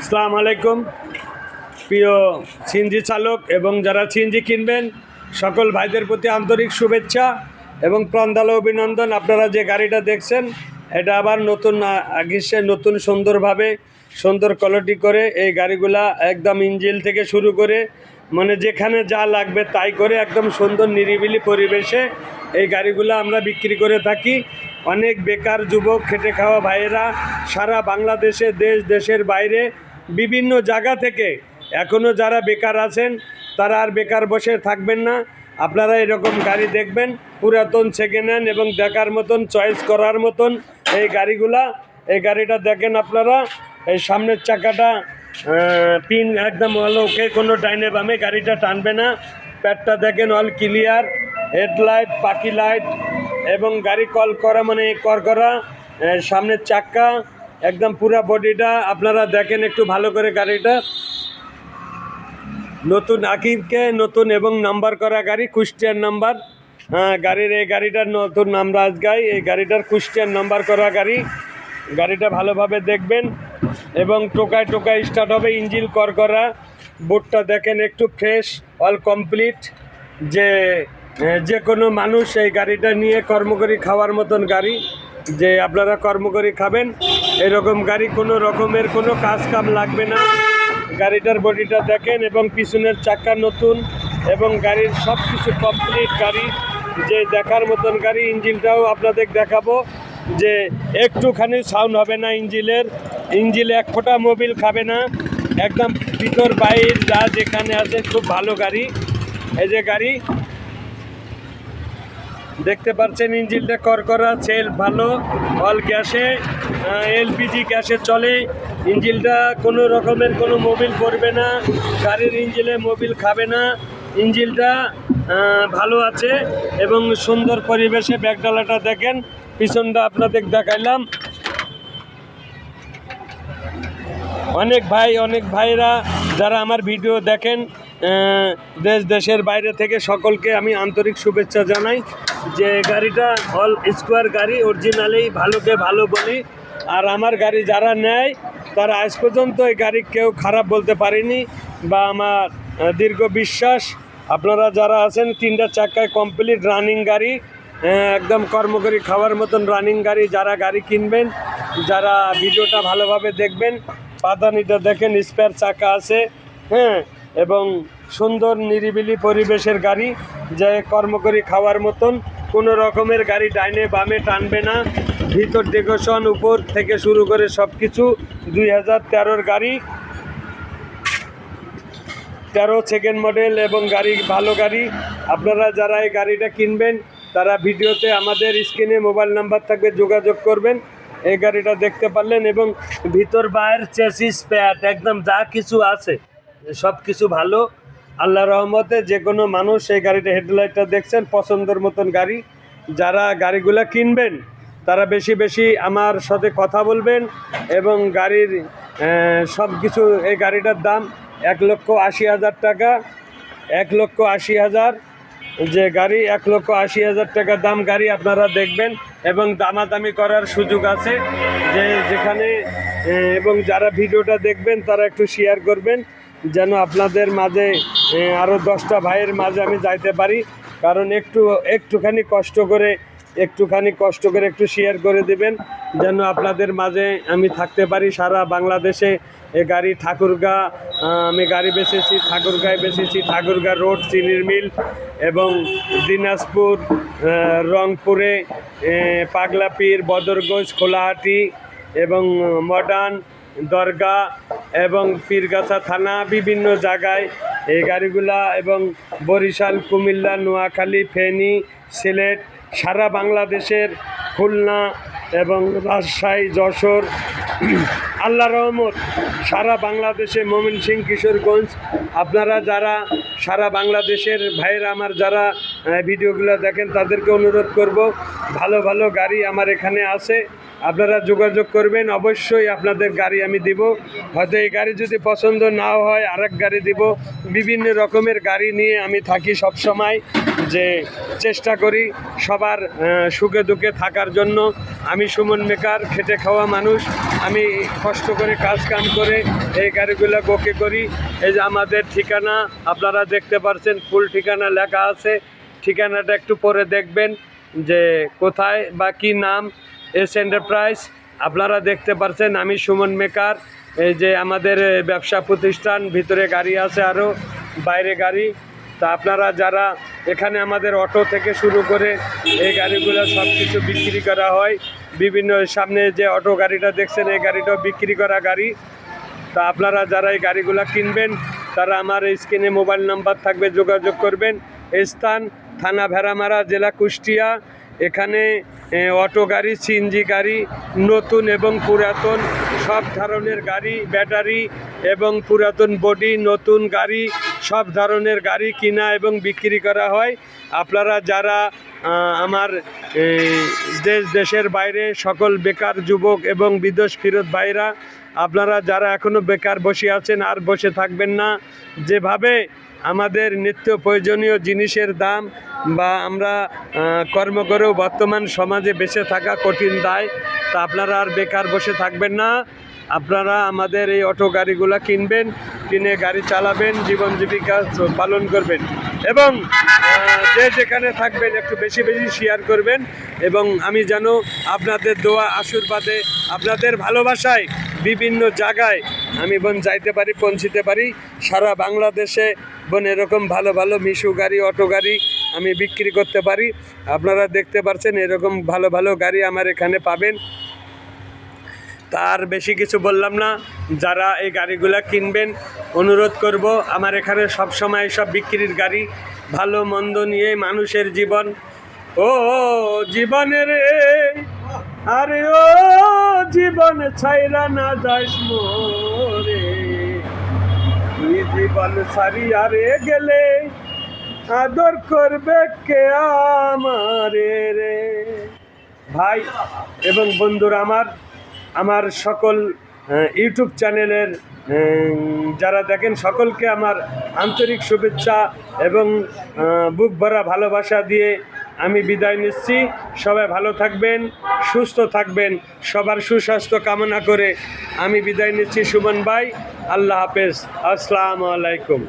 আসসালামু আলাইকুম। প্রিয় সিনজি চালক এবং যারা সিনজি কিনবেন, সকল ভাইদের প্রতি আন্তরিক শুভেচ্ছা এবং প্রন্দালো অভিনন্দন। আপনারা যে গাড়িটা দেখছেন, এটা আবার নতুন গ্রীষ্মে নতুন সুন্দরভাবে সুন্দর কোয়ালিটি করে এই গাড়িগুলা একদম ইঞ্জিল থেকে শুরু করে মানে যেখানে যা লাগবে তাই করে একদম সুন্দর নিরিবিলি পরিবেশে এই গাড়িগুলো আমরা বিক্রি করে থাকি। অনেক বেকার যুবক, খেটে খাওয়া ভাইয়েরা সারা বাংলাদেশে, দেশ, দেশের বাইরে বিভিন্ন জায়গা থেকে এখনও যারা বেকার আছেন, তারা আর বেকার বসে থাকবেন না। আপনারা এরকম গাড়ি দেখবেন, পুরাতন সেকেন্ড হ্যান্ড এবং দেখার মতন চয়েস করার মতন এই গাড়িগুলা। এই গাড়িটা দেখেন আপনারা, এই সামনের চাকাটা পিন একদম অল ওকে কোনো ডাইনে বামে গাড়িটা টানবে না। প্যাডটা দেখেন অল ক্লিয়ার হেডলাইট পাখি লাইট এবং গাড়ি কল করা মানে কর করা সামনের চাক্কা একদম পুরা বডিটা আপনারা দেখেন একটু ভালো করে গাড়িটা। নতুন আকিবকে নতুন এবং নাম্বার করা গাড়ি, কুষ্টিয়ার নাম্বার। হ্যাঁ গাড়ির এই গাড়িটার নতুন নাম রাজগাই এই গাড়িটার কুষ্টিয়ার নাম্বার করা গাড়ি। গাড়িটা ভালোভাবে দেখবেন এবং টোকায় টোকায় স্টার্ট হবে ইঞ্জিল কর করা বোর্ডটা দেখেন একটু ফ্রেশ অল কমপ্লিট যে যে কোনো মানুষ এই গাড়িটা নিয়ে কর্মকরী খাওয়ার মতন গাড়ি, যে আপনারা কর্মকরী খাবেন। এরকম গাড়ি কোনো রকমের কোনো কাজ কাম লাগবে না। গাড়িটার বডিটা দেখেন এবং পিছনের চাকা নতুন এবং গাড়ির সব কিছু কমপ্লিট গাড়ি। যে দেখার মতন গাড়ি ইঞ্জিনটাও আপনাদের দেখাবো যে একটুখানি সাউন্ড হবে না ইঞ্জিলের। ইঞ্জিলে এক ফোঁটা মোবিল খাবে না। একদম ভিতর বাইর যা যেখানে আছে, খুব ভালো গাড়ি। এই যে গাড়ি দেখতে পাচ্ছেন ইঞ্জিনটা করকরা সেল ভালো, অল গ্যাসে এলপিজি গ্যাসে চলে। ইঞ্জিনটা কোনো রকমের কোনো মোবিল পড়বে না, গাড়ির ইঞ্জিনে মোবিল খাবে না। ইঞ্জিনটা ভালো আছে এবং সুন্দর পরিবেশে ব্যাগডালাটা দেখেন, পিছনটা আপনাদের দেখাইলাম। অনেক ভাই, অনেক ভাইরা যারা আমার ভিডিও দেখেন দেশ দেশের বাইরে থেকে সকলকে আমি আন্তরিক শুভেচ্ছা জানাই যে গাড়িটা অল স্কোয়ার গাড়ি অরিজিনালেই ভালোকে ভালো বলি। আর আমার গাড়ি যারা নেয়, তারা আজ পর্যন্ত এই গাড়ি কেউ খারাপ বলতে পারেনি বা আমার দীর্ঘ বিশ্বাস। আপনারা যারা আছেন, তিনটা চাকায় কমপ্লিট রানিং গাড়ি একদম কর্মকরী খাওয়ার মতন রানিং গাড়ি যারা গাড়ি কিনবেন, যারা ভিডিওটা ভালোভাবে দেখবেন, পাদানিটা দেখেন স্পেয়ার চাকা আছে হ্যাঁ। এবং সুন্দর, নিরিবিলি পরিবেশের গাড়ি যে কর্মকরী খাওয়ার মতন, কোনো রকমের গাড়ি ডাইনে বামে টানবে না। ভিতর ডেকোরেশন উপর থেকে শুরু করে সব কিছু দুই হাজার তেরোর গাড়ি। তেরো সেকেন্ড মডেল এবং গাড়ি, ভালো গাড়ি। আপনারা যারা এই গাড়িটা কিনবেন, তারা ভিডিওতে আমাদের স্ক্রিনে মোবাইল নাম্বার থাকবে, যোগাযোগ করবেন। এই গাড়িটা দেখতে পারলেন এবং ভিতর বাইরের চেসিস প্যাট একদম যা কিছু আছে। সব কিছু ভালো। আল্লাহ রহমতে যে কোনো মানুষ এই গাড়িটা হেডলাইটটা দেখছেন, পছন্দের মতন গাড়ি। যারা গাড়িগুলো কিনবেন, তারা বেশি বেশি আমার সাথে কথা বলবেন এবং গাড়ির সব কিছু এই গাড়িটার দাম এক লক্ষ আশি হাজার টাকা। এক লক্ষ আশি হাজার যে গাড়ি, এক লক্ষ আশি হাজার টাকা দাম গাড়ি আপনারা দেখবেন এবং দামাদামি করার সুযোগ আছে। যে যেখানে এবং যারা ভিডিওটা দেখবেন, তারা একটু শেয়ার করবেন, যেন আপনাদের মাঝে আরও দশটা ভাইয়ের মাঝে আমি যাইতে পারি। কারণ একটু, একটুখানি কষ্ট করে, একটুখানি কষ্ট করে একটু শেয়ার করে দিবেন, যেন আপনাদের মাঝে আমি থাকতে পারি সারা বাংলাদেশে। এ গাড়ি ঠাকুরগা আমি গাড়ি বেচেছি ঠাকুরগায় বেচেছি ঠাকুরগা রোড, চিনির মিল এবং দিনাজপুর রংপুরে পাগলাপীর, বদরগঞ্জ খোলাহাটি এবং মডার্ন দরগা এবং পীরগাছা থানা বিভিন্ন জায়গায় এই গাড়িগুলা এবং বরিশাল, কুমিল্লা, নোয়াখালী, ফেনী, সিলেট সারা বাংলাদেশের খুলনা এবং রাজশাহী, যশোর, আল্লাহ রহমত, সারা বাংলাদেশে মমিন সিং কিশোরগঞ্জ। আপনারা যারা সারা বাংলাদেশের ভাইয়েরা আমার যারা ভিডিওগুলো দেখেন তাদেরকে অনুরোধ করব, ভালো ভালো গাড়ি আমার এখানে আছে। আপনারা যোগাযোগ করবেন, অবশ্যই আপনাদের গাড়ি আমি দিব। হয়তো এই গাড়ি যদি পছন্দ না হয়, আরেক গাড়ি দিব। বিভিন্ন রকমের গাড়ি নিয়ে আমি থাকি সব সময় যে চেষ্টা করি সবার সুখে দুঃখে থাকার জন্য। আমি সুমন মেকার, খেটে খাওয়া মানুষ। আমি কষ্ট করে কাজ কাম করে এই গাড়িগুলো গোকে করি। এই যে আমাদের ঠিকানা, আপনারা দেখতে পারছেন, ফুল ঠিকানা লেখা আছে। ঠিকানাটা একটু পরে দেখবেন যে কোথায় বা কি নাম। এস এন্টারপ্রাইজ আপনারা দেখতে পারছেন আমি সুমন মেকার, এই যে আমাদের ব্যবসা প্রতিষ্ঠান, ভিতরে গাড়ি আছে আরও বাইরে গাড়ি। তা আপনারা যারা এখানে আমাদের অটো থেকে শুরু করে এই গাড়িগুলো সব কিছু বিক্রি করা হয়, বিভিন্ন সামনে যে অটো গাড়িটা দেখছেন, এই গাড়িটাও বিক্রি করা গাড়ি। তা আপনারা যারা এই গাড়িগুলো কিনবেন, তারা আমার স্ক্রিনে মোবাইল নাম্বার থাকবে, যোগাযোগ করবেন। স্থান থানা ভেড়ামারা, জেলা কুষ্টিয়া। এখানে অটো গাড়ি, সিএনজি গাড়ি, নতুন এবং পুরাতন, সব ধরনের গাড়ি, ব্যাটারি এবং পুরাতন বডি, নতুন গাড়ি, সব ধরনের গাড়ি কিনা এবং বিক্রি করা হয়। আপনারা যারা আমার দেশ, দেশের বাইরে সকল বেকার যুবক এবং বিদেশ ফিরত ভাইরা, আপনারা যারা এখনও বেকার বসে আছেন আর বসে থাকবেন না, যেভাবে আমাদের নিত্য প্রয়োজনীয় জিনিসের দাম বা আমরা কর্ম করেও বর্তমান সমাজে বেঁচে থাকা কঠিন দায়, তা আপনারা আর বেকার বসে থাকবেন না। আপনারা আমাদের এই অটো গাড়িগুলো কিনবেন, কিনে গাড়ি চালাবেন, জীবন জীবিকা পালন করবেন এবং যে যেখানে থাকবেন একটু বেশি বেশি শেয়ার করবেন এবং আমি যেন আপনাদের দোয়া, আশীর্বাদে আপনাদের ভালোবাসায় বিভিন্ন জায়গায় আমি বোন যাইতে পারি, পৌঁছিতে পারি। সারা বাংলাদেশে বোন এরকম ভালো ভালো মিশু গাড়ি, অটো গাড়ি আমি বিক্রি করতে পারি। আপনারা দেখতে পাচ্ছেন এরকম ভালো ভালো গাড়ি আমার এখানে পাবেন। তার বেশি কিছু বললাম না। যারা এই গাড়িগুলো কিনবেন, অনুরোধ করব, আমার এখানে সব সময় সব বিক্রির গাড়ি। ভালো, মন্দ নিয়ে মানুষের জীবন। ও, জীবনের আরে ও জীবন ছাইরা না যাস মোরে। তুই জীবন সারিয়া রে গেলে আদর করবে কে আমারে রে? ভাই এবং বন্ধুরা আমার আমার সকল ইউটিউব চ্যানেলের যারা দেখেন সকলকে আমার আন্তরিক শুভেচ্ছা এবং বুক ভরা ভালোবাসা দিয়ে আমি বিদায় নিচ্ছি। সবাই ভালো থাকবেন। সুস্থ থাকবেন, সবার সুস্বাস্থ্য কামনা করে আমি বিদায় নিচ্ছি সুমন ভাই, আল্লাহ হাফেজ, আসসালামু আলাইকুম।